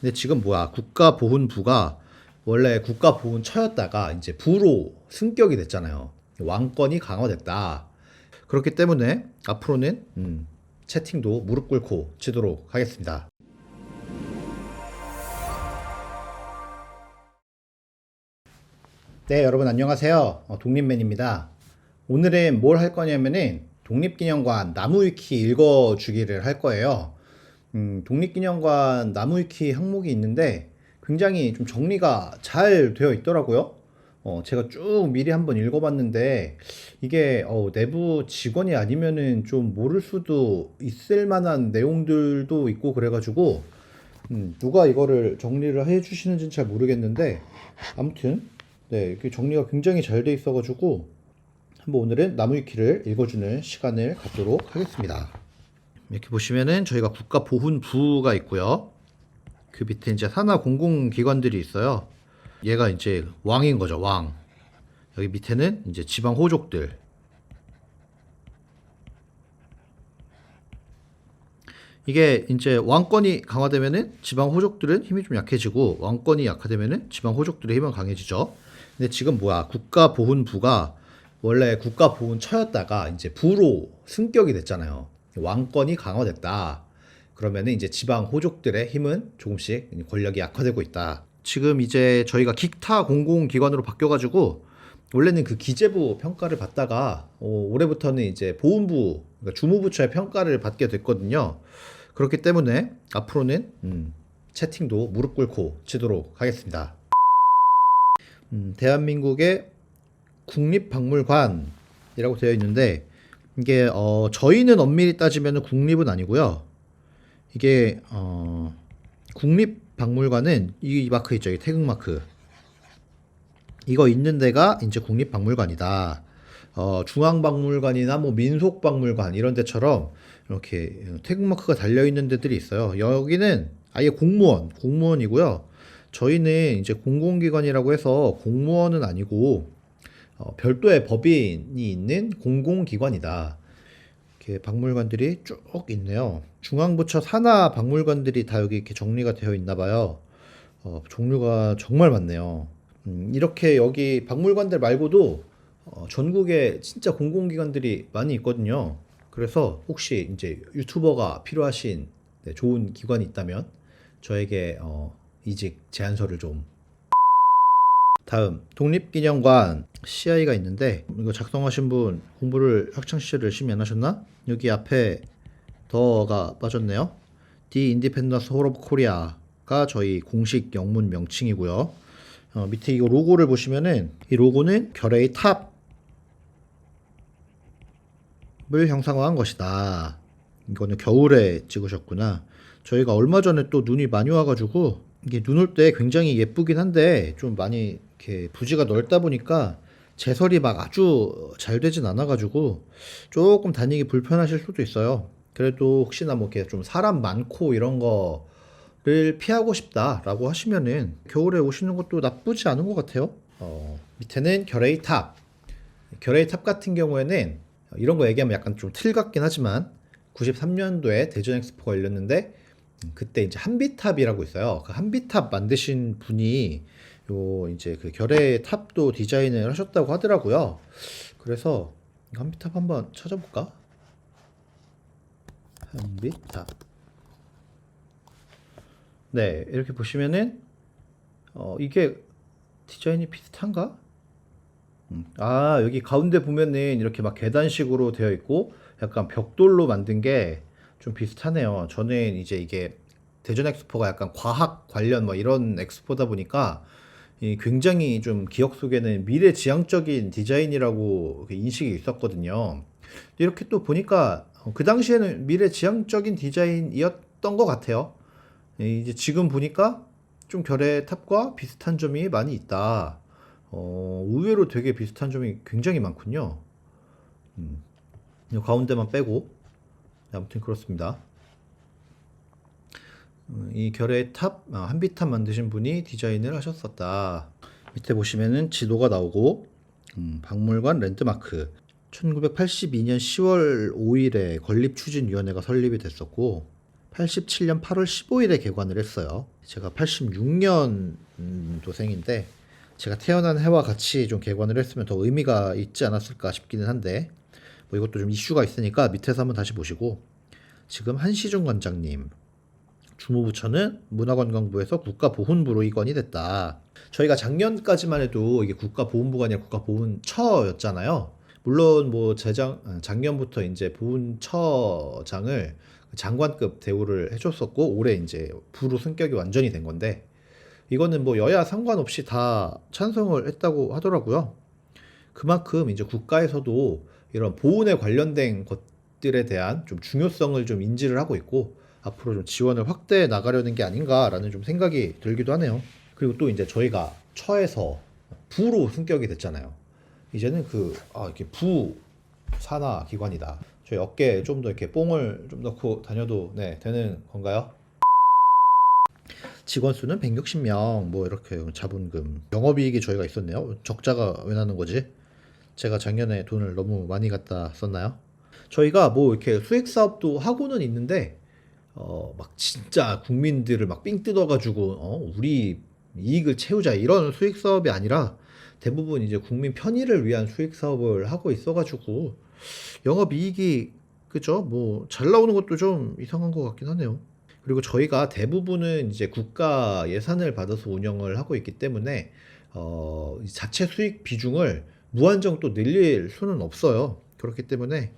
근데 지금 뭐야 국가보훈부가 원래 국가보훈처였다가 이제 부로 승격이 됐잖아요. 왕권이 강화됐다. 그렇기 때문에 앞으로는 음, 채팅도 무릎 꿇고 치도록 하겠습니다. 네, 여러분 안녕하세요. 어, 독립맨입니다. 오늘은 뭘 할 거냐면은 독립기념관 나무위키 읽어주기를 할 거예요. 음, 독립기념관 나무위키 항목이 있는데 굉장히 좀 정리가 잘 되어 있더라고요. 어, 제가 쭉 미리 한번 읽어봤는데 이게 어, 내부 직원이 아니면은 좀 모를 수도 있을 만한 내용들도 있고 그래가지고 음, 누가 이거를 정리를 해주시는지는 잘 모르겠는데 아무튼 네 이렇게 정리가 굉장히 잘 돼 있어가지고 한번 오늘은 나무위키를 읽어주는 시간을 갖도록 하겠습니다. 이렇게 보시면은 저희가 국가보훈부가 있고요. 그 밑에 이제 산하 공공기관들이 있어요. 얘가 이제 왕인 거죠, 왕. 여기 밑에는 이제 지방 호족들. 이게 이제 왕권이 강화되면은 지방 호족들은 힘이 좀 약해지고 왕권이 약화되면은 지방 호족들의 힘은 강해지죠. 근데 지금 뭐야 국가보훈부가 원래 국가보훈처였다가 이제 부로 승격이 됐잖아요. 왕권이 강화됐다. 그러면은 이제 지방 호족들의 힘은 조금씩 권력이 약화되고 있다. 지금 이제 저희가 기타 공공기관으로 바뀌어가지고 원래는 그 기재부 평가를 받다가 어, 올해부터는 이제 보훈부 그러니까 주무부처의 평가를 받게 됐거든요. 그렇기 때문에 앞으로는 음, 채팅도 무릎 꿇고 치도록 하겠습니다. 음, 대한민국의 국립박물관이라고 되어 있는데 이게 어, 저희는 엄밀히 따지면 국립은 아니고요. 이게 어, 국립 박물관은 이 마크 있죠, 이 태극 마크. 이거 있는 데가 이제 국립 박물관이다. 어, 중앙박물관이나 뭐 민속박물관 이런 데처럼 이렇게 태극마크가 달려 있는 데들이 있어요. 여기는 아예 공무원, 공무원이고요. 저희는 이제 공공기관이라고 해서 공무원은 아니고 어, 별도의 법인이 있는 공공기관이다. 이렇게 박물관들이 쭉 있네요. 중앙부처 산하 박물관들이 다 여기 이렇게 정리가 되어 있나 봐요. 어, 종류가 정말 많네요. 음, 이렇게 여기 박물관들 말고도 어, 전국에 진짜 공공기관들이 많이 있거든요. 그래서 혹시 이제 유튜버가 필요하신 네, 좋은 기관이 있다면 저에게 어, 이직 제안서를 좀 다음 독립기념관 CI가 있는데 이거 작성하신 분 공부를 학창 시절 열심히 안 하셨나? 여기 앞에 더가 빠졌네요. The Independence Hall of Korea가 저희 공식 영문 명칭이고요. 어, 밑에 이거 로고를 보시면은 이 로고는 결의 탑을 형상화한 것이다. 이거는 겨울에 찍으셨구나. 저희가 얼마 전에 또 눈이 많이 와가지고 이게 눈 올 때 굉장히 예쁘긴 한데 좀 많이 이렇게 부지가 넓다 보니까 제설이 막 아주 잘 되진 않아가지고 조금 다니기 불편하실 수도 있어요. 그래도 혹시나 뭐 이렇게 좀 사람 많고 이런 거를 피하고 싶다라고 하시면은 겨울에 오시는 것도 나쁘지 않은 것 같아요. 어, 밑에는 결의 탑. 결의 탑 같은 경우에는 이런 거 얘기하면 약간 좀 틀 같긴 하지만 93년도에 대전 엑스포가 열렸는데 음, 그때 이제 한비탑이라고 있어요. 그 한비탑 만드신 분이 요 이제 그 결의 탑도 디자인을 하셨다고 하더라고요. 그래서 한비탑 한번 찾아볼까? 한비탑. 네, 이렇게 보시면은 어 이게 디자인이 비슷한가? 음, 아, 여기 가운데 보면은 이렇게 막 계단식으로 되어 있고 약간 벽돌로 만든 게 좀 비슷하네요. 저는 이제 이게 대전 엑스포가 약간 과학 관련 뭐 이런 엑스포다 보니까 이 굉장히 좀 기억 속에는 미래 지향적인 디자인이라고 그 인식이 있었거든요. 이렇게 또 보니까 어, 그 당시에는 미래 지향적인 디자인이었던 것 같아요. 이제 지금 보니까 좀 결의 탑과 비슷한 점이 많이 있다. 어, 의외로 되게 비슷한 점이 굉장히 많군요. 음, 이 가운데만 빼고. 네, 아무튼 그렇습니다. 음, 이 결의 탑, 아, 한비탑 만드신 분이 디자인을 하셨었다. 밑에 보시면은 지도가 나오고, 음, 박물관 랜드마크. 1982년 10월 5일에 건립추진위원회가 설립이 됐었고, 87년 8월 15일에 개관을 했어요. 제가 86년 도생인데 제가 태어난 해와 같이 좀 개관을 했으면 더 의미가 있지 않았을까 싶기는 한데 뭐 이것도 좀 이슈가 있으니까 밑에서 한번 다시 보시고 지금 한시중 관장님 주무부처는 문화관광부에서 국가보훈부로 이관이 됐다. 저희가 작년까지만 해도 이게 국가보훈부가 아니라 국가보훈처였잖아요. 물론 뭐 재작 아, 작년부터 이제 보훈처장을 장관급 대우를 해줬었고 올해 이제 부로 승격이 완전히 된 건데 이거는 뭐 여야 상관없이 다 찬성을 했다고 하더라고요. 그만큼 이제 국가에서도 이런 보훈에 관련된 것들에 대한 좀 중요성을 좀 인지를 하고 있고 앞으로 좀 지원을 확대해 나가려는 게 아닌가라는 좀 생각이 들기도 하네요. 그리고 또 이제 저희가 처에서 부로 승격이 됐잖아요. 이제는 그 아, 이렇게 부 산하 기관이다. 저희 어깨에 좀 더 이렇게 뽕을 좀 넣고 다녀도 네 되는 건가요? 직원 수는 160명 뭐 이렇게 자본금 영업이익이 저희가 있었네요. 적자가 왜 나는 거지? 제가 작년에 돈을 너무 많이 갖다 썼나요? 저희가 뭐 이렇게 수익 사업도 하고는 있는데 어 막 진짜 국민들을 막 삥 뜯어가지고 어 우리 이익을 채우자 이런 수익 사업이 아니라 대부분 이제 국민 편의를 위한 수익 사업을 하고 있어가지고 영업 이익이 그죠? 뭐 잘 나오는 것도 좀 이상한 것 같긴 하네요. 그리고 저희가 대부분은 이제 국가 예산을 받아서 운영을 하고 있기 때문에 어, 이 자체 수익 비중을 무한정 또 늘릴 수는 없어요. 그렇기 때문에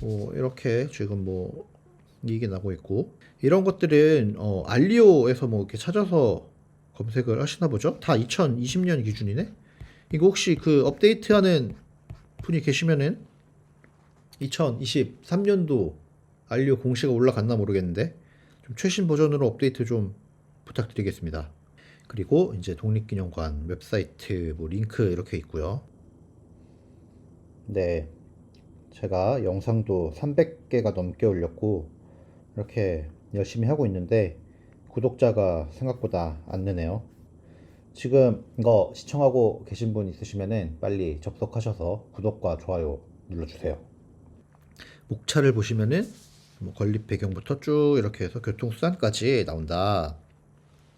뭐 이렇게 지금 뭐 이익이 나고 있고 이런 것들은 어, 알리오에서 뭐 이렇게 찾아서 검색을 하시나 보죠? 다 2020년 기준이네. 이거 혹시 그 업데이트하는 분이 계시면은 2023년도 알리오 공시가 올라갔나 모르겠는데 좀 최신 버전으로 업데이트 좀 부탁드리겠습니다. 그리고 이제 독립기념관 웹사이트 뭐 링크 이렇게 있고요. 네. 제가 영상도 300개가 넘게 올렸고 이렇게 열심히 하고 있는데 구독자가 생각보다 안 느네요. 지금 이거 시청하고 계신 분 있으시면은 빨리 접속하셔서 구독과 좋아요 눌러주세요. 목차를 보시면은 뭐 건립 배경부터 쭉 이렇게 해서 교통수단까지 나온다.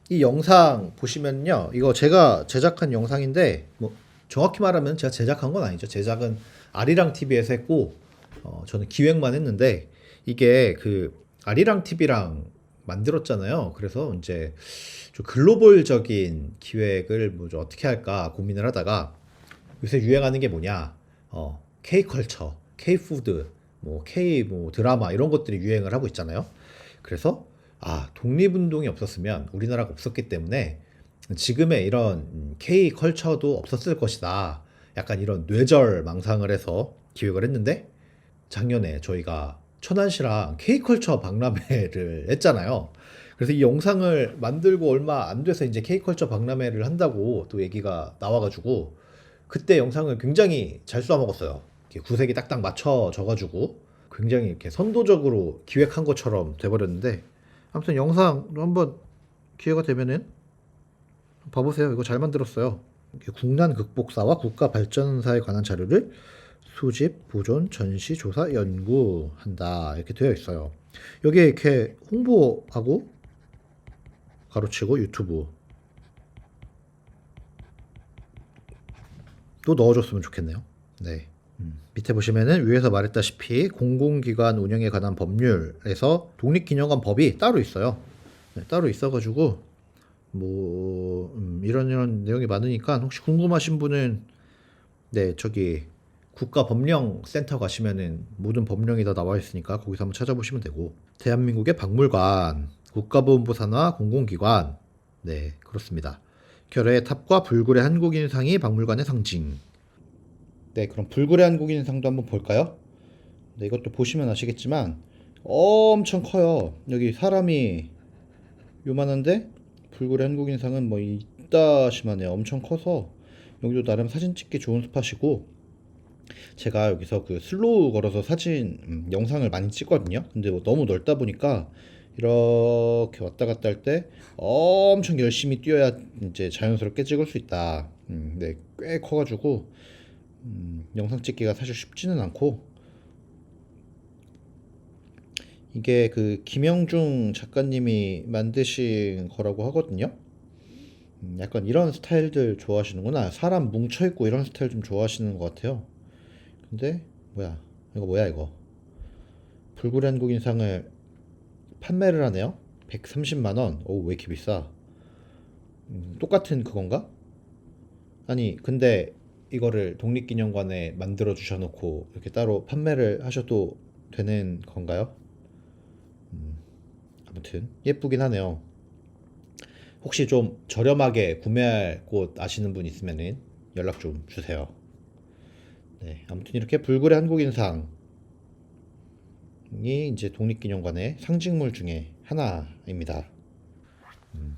이 영상 보시면요, 이거 제가 제작한 영상인데 뭐 정확히 말하면 제가 제작한 건 아니죠. 제작은 아리랑 TV에서 했고 어, 저는 기획만 했는데 이게 그 아리랑 TV랑 만들었잖아요. 그래서 이제 좀 글로벌적인 기획을 뭐좀 어떻게 할까 고민을 하다가 요새 유행하는 게 뭐냐, 어, K 컬처, K 푸드, 뭐 K 뭐 드라마 이런 것들이 유행을 하고 있잖아요. 그래서 아 독립운동이 없었으면 우리나라가 없었기 때문에 지금의 이런 K 컬처도 없었을 것이다. 약간 이런 뇌절 망상을 해서 기획을 했는데 작년에 저희가 천안시랑 K컬처 박람회를 했잖아요. 그래서 이 영상을 만들고 얼마 안 돼서 이제 K컬처 박람회를 한다고 또 얘기가 나와가지고 그때 영상을 굉장히 잘 쏘아먹었어요. 구색이 딱딱 맞춰져가지고 굉장히 이렇게 선도적으로 기획한 것처럼 돼버렸는데 아무튼 영상로 한번 기회가 되면은 봐보세요. 이거 잘 만들었어요. 국난 극복사와 국가 발전사에 관한 자료를 수집, 보존, 전시, 조사, 연구한다 이렇게 되어 있어요. 여기에 이렇게 홍보하고 가로치고 유튜브 또 넣어줬으면 좋겠네요. 네. 음, 밑에 보시면은 위에서 말했다시피 공공기관 운영에 관한 법률에서 독립기념관 법이 따로 있어요. 네, 따로 있어가지고 뭐 음, 이런 이런 내용이 많으니까 혹시 궁금하신 분은 네 저기 국가법령센터 가시면은 모든 법령이 다 나와 있으니까 거기서 한번 찾아보시면 되고 대한민국의 박물관, 국가보훈부 산하 공공기관 네 그렇습니다. 결의 탑과 불굴의 한국인상이 박물관의 상징. 네 그럼 불굴의 한국인상도 한번 볼까요? 네 이것도 보시면 아시겠지만 엄청 커요. 여기 사람이 요만한데 불굴의 한국인상은 뭐 이따시만해요. 엄청 커서 여기도 나름 사진 찍기 좋은 스팟이고 제가 여기서 그 슬로우 걸어서 사진 음, 영상을 많이 찍거든요. 근데 뭐 너무 넓다 보니까 이렇게 왔다 갔다 할 때 엄청 열심히 뛰어야 이제 자연스럽게 찍을 수 있다. 음, 네, 꽤 커가지고 음, 영상 찍기가 사실 쉽지는 않고 이게 그 김영중 작가님이 만드신 거라고 하거든요. 음, 약간 이런 스타일들 좋아하시는구나. 사람 뭉쳐있고 이런 스타일 좀 좋아하시는 것 같아요. 근데, 뭐야. 이거 뭐야, 이거. 불굴의 한국 인상을 판매를 하네요. 130만원. 오, 왜 이렇게 비싸? 음, 똑같은 그건가? 아니, 근데 이거를 독립기념관에 만들어 주셔놓고 이렇게 따로 판매를 하셔도 되는 건가요? 아무튼 예쁘긴 하네요. 혹시 좀 저렴하게 구매할 곳 아시는 분 있으면은 연락 좀 주세요. 네, 아무튼 이렇게 불굴의 한국인상이 이제 독립기념관의 상징물 중에 하나입니다. 음,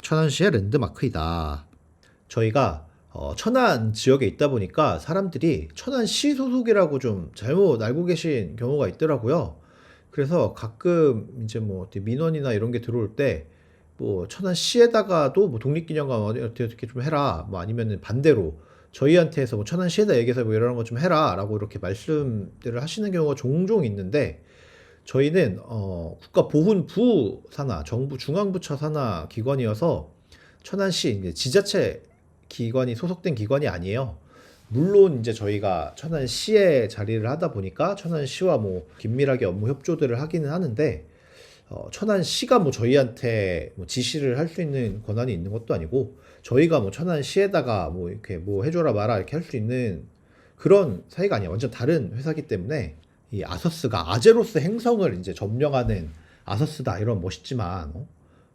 천안시의 랜드마크이다. 저희가 어, 천안 지역에 있다 보니까 사람들이 천안시 소속이라고 좀 잘못 알고 계신 경우가 있더라고요. 그래서 가끔 이제 뭐 어디 민원이나 이런 게 들어올 때 뭐 천안 시에다가도 뭐 독립기념관 어떻게 어떻게 좀 해라 뭐 아니면은 반대로 저희한테 해서 뭐 천안 시에다 얘기해서 뭐 이런 거 좀 해라라고 이렇게 말씀들을 하시는 경우가 종종 있는데 저희는 어 국가보훈부 산하 정부 중앙부처 산하 기관이어서 천안시 이제 지자체 기관이 소속된 기관이 아니에요. 물론 이제 저희가 천안시에 자리를 하다 보니까 천안시와 뭐 긴밀하게 업무 협조들을 하기는 하는데 어, 천안시가 뭐 저희한테 뭐 지시를 할 수 있는 권한이 있는 것도 아니고 저희가 뭐 천안시에다가 뭐 이렇게 뭐 해줘라 마라 이렇게 할 수 있는 그런 사이가 아니야. 완전 다른 회사기 때문에 이 아서스가 아제로스 행성을 이제 점령하는 아서스다 이런 멋있지만 어?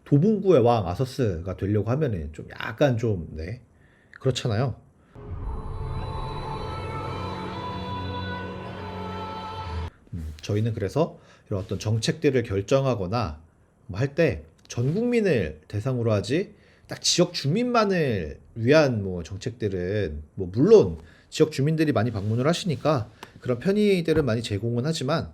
도봉구의 왕 아서스가 되려고 하면은 좀 약간 좀 네. 그렇잖아요. 음, 저희는 그래서 이런 어떤 정책들을 결정하거나 뭐 할때 전 국민을 대상으로 하지 딱 지역 주민만을 위한 뭐 정책들은 뭐 물론 지역 주민들이 많이 방문을 하시니까 그런 편의들은 많이 제공은 하지만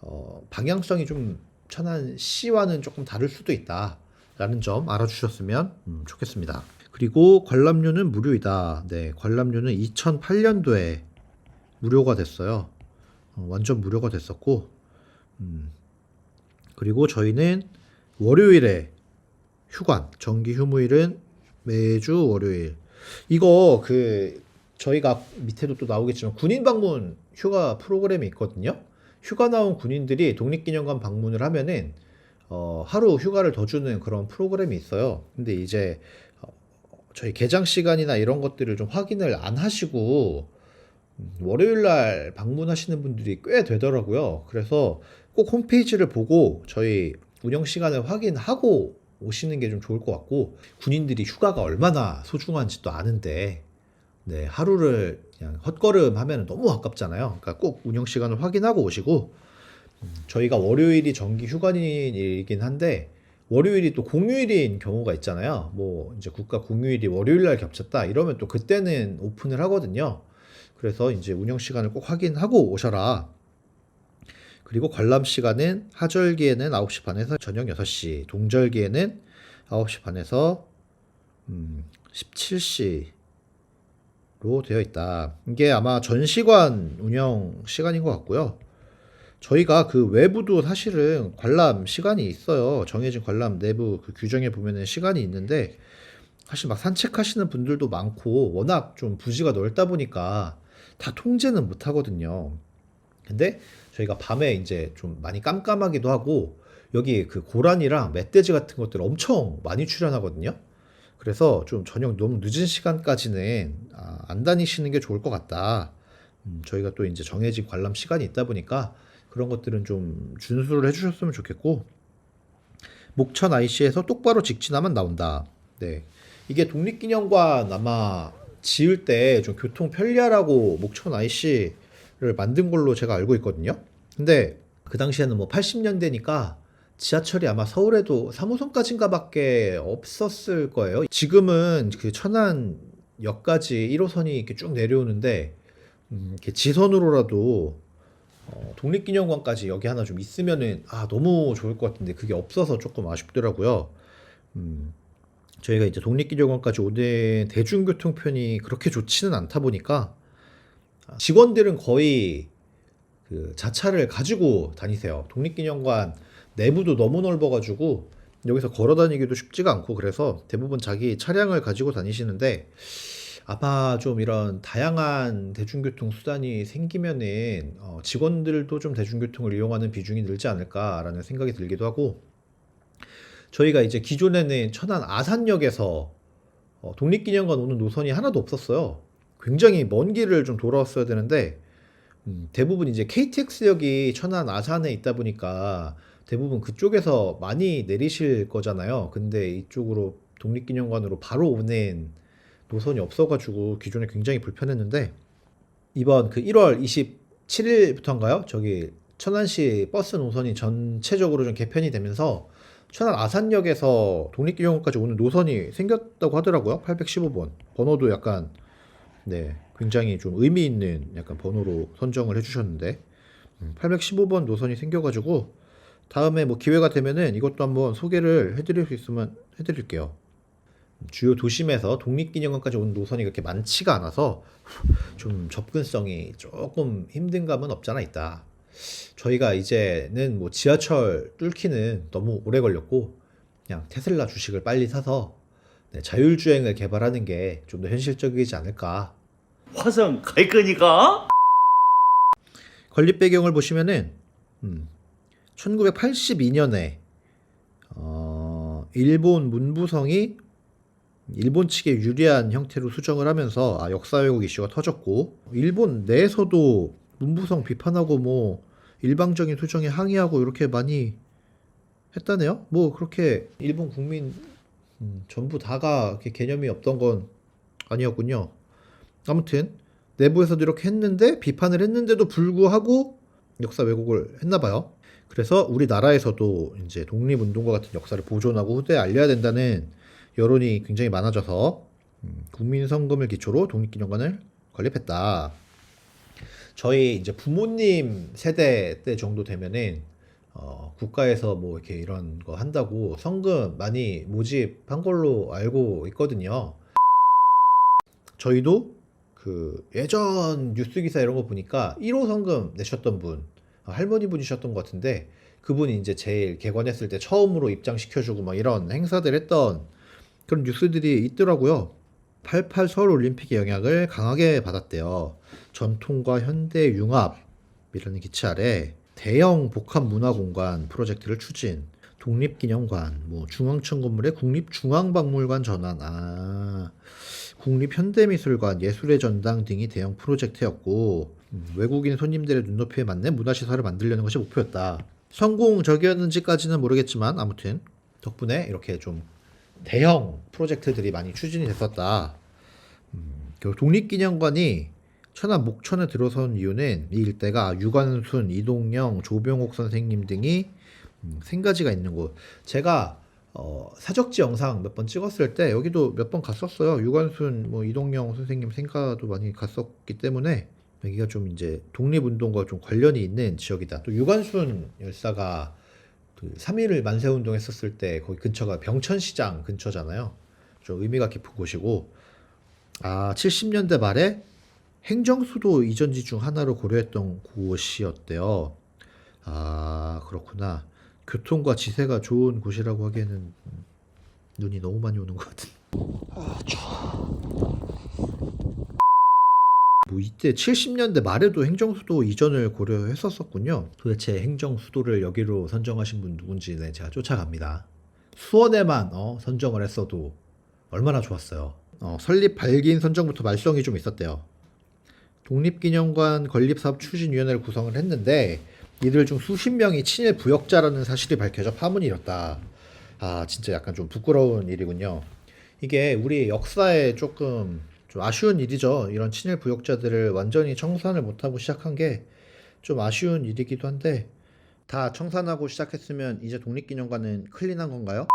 어, 방향성이 좀 천안 시와는 조금 다를 수도 있다라는 점 알아주셨으면 음, 좋겠습니다. 그리고 관람료는 무료이다. 네, 관람료는 2008년도에 무료가 됐어요. 어, 완전 무료가 됐었고, 음, 그리고 저희는 월요일에 휴관, 정기 휴무일은 매주 월요일. 이거 그 저희가 밑에도 또 나오겠지만 군인 방문 휴가 프로그램이 있거든요. 휴가 나온 군인들이 독립기념관 방문을 하면은 어, 하루 휴가를 더 주는 그런 프로그램이 있어요. 근데 이제 어, 저희 개장 시간이나 이런 것들을 좀 확인을 안 하시고 음, 월요일 날 방문하시는 분들이 꽤 되더라고요. 그래서 꼭 홈페이지를 보고 저희 운영 시간을 확인하고 오시는 게 좀 좋을 것 같고 군인들이 휴가가 얼마나 소중한지도 아는데 네, 하루를 그냥 헛걸음 하면 너무 아깝잖아요. 그러니까 꼭 운영 시간을 확인하고 오시고 음, 저희가 월요일이 정기 휴관일이긴 한데 월요일이 또 공휴일인 경우가 있잖아요. 뭐 이제 국가 공휴일이 월요일 날 겹쳤다 이러면 또 그때는 오픈을 하거든요. 그래서 이제 운영 시간을 꼭 확인하고 오셔라. 그리고 관람 시간은 하절기에는 9시 반에서 저녁 6시, 동절기에는 9시 반에서 음, 17시로 되어 있다. 이게 아마 전시관 운영 시간인 것 같고요. 저희가 그 외부도 사실은 관람 시간이 있어요. 정해진 관람 내부 그 규정에 보면은 시간이 있는데 사실 막 산책하시는 분들도 많고 워낙 좀 부지가 넓다 보니까 다 통제는 못 하거든요. 근데 저희가 밤에 이제 좀 많이 깜깜하기도 하고 여기 그 고란이랑 멧돼지 같은 것들 엄청 많이 출연하거든요. 그래서 좀 저녁 너무 늦은 시간까지는 아, 안 다니시는 게 좋을 것 같다. 음, 저희가 또 이제 정해진 관람 시간이 있다 보니까 그런 것들은 좀 준수를 해주셨으면 좋겠고 목천 IC에서 똑바로 직진하면 나온다. 네, 이게 독립기념관 아마 지을 때 좀 교통 편리하라고 목천 IC를 만든 걸로 제가 알고 있거든요. 근데 그 당시에는 뭐 80년대니까 지하철이 아마 서울에도 3호선까지인가 밖에 없었을 거예요. 지금은 그 천안 역까지 1호선이 이렇게 쭉 내려오는데 음, 이렇게 지선으로라도 어, 독립기념관까지 여기 하나 좀 있으면은 아 너무 좋을 것 같은데 그게 없어서 조금 아쉽더라고요. 음, 저희가 이제 독립기념관까지 오는 대중교통편이 그렇게 좋지는 않다 보니까 직원들은 거의 그 자차를 가지고 다니세요. 독립기념관 내부도 너무 넓어가지고 여기서 걸어 다니기도 쉽지가 않고 그래서 대부분 자기 차량을 가지고 다니시는데 아마 좀 이런 다양한 대중교통 수단이 생기면은 어, 직원들도 좀 대중교통을 이용하는 비중이 늘지 않을까라는 생각이 들기도 하고 저희가 이제 기존에는 천안 아산역에서 어, 독립기념관 오는 노선이 하나도 없었어요. 굉장히 먼 길을 좀 돌아왔어야 되는데 음, 대부분 이제 KTX역이 천안 아산에 있다 보니까 대부분 그쪽에서 많이 내리실 거잖아요. 근데 이쪽으로 독립기념관으로 바로 오는 노선이 없어가지고 기존에 굉장히 불편했는데 이번 그 1월 27일부터인가요? 저기 천안시 버스 노선이 전체적으로 좀 개편이 되면서 천안 아산역에서 독립기념관까지 오는 노선이 생겼다고 하더라고요. 815번. 번호도 약간 네, 굉장히 좀 의미 있는 약간 번호로 선정을 해주셨는데 815번 노선이 생겨가지고 다음에 뭐 기회가 되면은 이것도 한번 소개를 해드릴 수 있으면 해드릴게요. 주요 도심에서 독립기념관까지 오는 노선이 그렇게 많지가 않아서 좀 접근성이 조금 힘든 감은 없잖아 있다. 저희가 이제는 뭐 지하철 뚫기는 너무 오래 걸렸고 그냥 테슬라 주식을 빨리 사서 네, 자율주행을 개발하는 게 좀 더 현실적이지 않을까 화성 갈 거니까? 건립 배경을 보시면은 음, 1982년에 어, 일본 문부성이 일본 측에 유리한 형태로 수정을 하면서 아, 역사 왜곡 이슈가 터졌고 일본 내에서도 문부성 비판하고 뭐 일방적인 수정에 항의하고 이렇게 많이 했다네요. 뭐 그렇게 일본 국민 음, 전부 다가 개념이 없던 건 아니었군요. 아무튼 내부에서도 이렇게 했는데 비판을 했는데도 불구하고 역사 왜곡을 했나 봐요. 그래서 우리나라에서도 이제 독립운동과 같은 역사를 보존하고 후대에 알려야 된다는 여론이 굉장히 많아져서 음, 국민성금을 기초로 독립기념관을 건립했다. 저희 이제 부모님 세대 때 정도 되면은 어, 국가에서 뭐 이렇게 이런 거 한다고 성금 많이 모집한 걸로 알고 있거든요. 저희도 그 예전 뉴스 기사 이런 거 보니까 1호 성금 내셨던 분 어, 할머니 분이셨던 것 같은데 그분이 이제 제일 개관했을 때 처음으로 입장시켜주고 막 이런 행사들 했던 그런 뉴스들이 있더라고요. 88 서울 올림픽의 영향을 강하게 받았대요. 전통과 현대 융합이라는 기치 아래 대형 복합 문화 공간 프로젝트를 추진. 독립기념관, 뭐 중앙청 건물의 국립중앙박물관 전환, 아 국립현대미술관, 예술의 전당 등이 대형 프로젝트였고 음, 외국인 손님들의 눈높이에 맞는 문화시설을 만들려는 것이 목표였다. 성공적이었는지까지는 모르겠지만 아무튼 덕분에 이렇게 좀 대형 프로젝트들이 많이 추진이 됐었다. 음, 그 독립기념관이 천안 목천에 들어선 이유는 이 일대가 유관순, 이동영, 조병옥 선생님 등이 음, 생가지가 있는 곳. 제가 어, 사적지 영상 몇 번 찍었을 때 여기도 몇 번 갔었어요. 유관순, 뭐 이동영 선생님 생가도 많이 갔었기 때문에 여기가 좀 이제 독립운동과 좀 관련이 있는 지역이다. 또 유관순 열사가 그 3.1을 만세운동 했었을 때 거기 근처가 병천시장 근처잖아요. 좀 의미가 깊은 곳이고 아 70년대 말에 행정수도 이전지 중 하나로 고려했던 곳이었대요. 아 그렇구나. 교통과 지세가 좋은 곳이라고 하기에는 음, 눈이 너무 많이 오는 것 같은. 아 추워. 뭐 이때 70년대 말에도 행정수도 이전을 고려했었었군요. 도대체 행정수도를 여기로 선정하신 분 누군지 네, 제가 쫓아갑니다. 수원에만 어, 선정을 했어도 얼마나 좋았어요. 어, 설립 발기인 선정부터 말썽이 좀 있었대요. 독립기념관 건립사업 추진위원회를 구성을 했는데 이들 중 수십 명이 친일 부역자라는 사실이 밝혀져 파문이 일었다. 아 진짜 약간 좀 부끄러운 일이군요. 이게 우리 역사에 조금 좀 아쉬운 일이죠. 이런 친일 부역자들을 완전히 청산을 못하고 시작한 게 좀 아쉬운 일이기도 한데 다 청산하고 시작했으면 이제 독립기념관은 클린한 건가요?